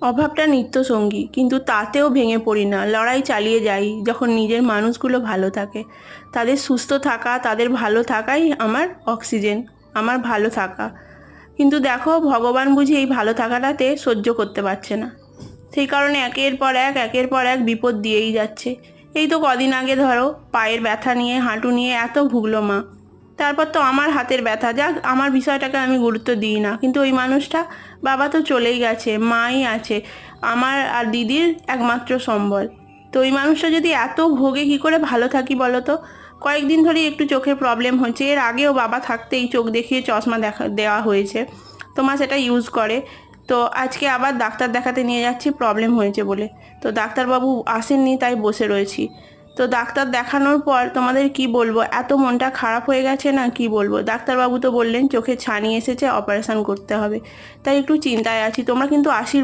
অভাবটা নিত্যসঙ্গী, কিন্তু তাতেও ভেঙে পড়ি না। লড়াই চালিয়ে যাই যখন নিজের মানুষগুলো ভালো থাকে। তাদের সুস্থ থাকা, তাদের ভালো থাকাই আমার অক্সিজেন, আমার ভালো থাকা। কিন্তু দেখো, ভগবান বুঝি এই ভালো থাকাটাতে সহ্য করতে পারছে না। সেই কারণে একের পর এক, একের পর এক বিপদ দিয়েই যাচ্ছে। এই তো কদিন আগে ধরো, পায়ের ব্যথা নিয়ে, হাঁটু নিয়ে এত ভুগলো মা। তারপর তো আমার হাতের ব্যথা। যাক, আমার বিষয়টাকে আমি গুরুত্ব দিই না। কিন্তু ওই মানুষটা, বাবা তো চলেই গেছে, মাই আছে, আমার আর দিদির একমাত্র সম্বল। তো ওই মানুষটা যদি এত ভোগে কি করে ভালো থাকি বলো তো? কয়েকদিন ধরেই একটু চোখের প্রবলেম হচ্ছে। এর আগেও বাবা থাকতেই চোখ দেখিয়ে চশমা দেখা, দেওয়া হয়েছে। তোমার সেটা ইউজ করে। তো আজকে আবার ডাক্তার দেখাতে নিয়ে যাচ্ছি প্রবলেম হয়েছে বলে। তো ডাক্তারবাবু আসেননি, তাই বসে রয়েছি। তো ডাক্তার দেখানোর পর তোমাদের কি বলব? এত মনটা খারাপ হয়ে গেছে না কি বলব? ডাক্তারবাবু তো বললেন, চোখে ছানি এসেছে অপারেশান করতে হবে। তাই একটু চিন্তায় আছি। তোমরা কিন্তু আশীর্বাদ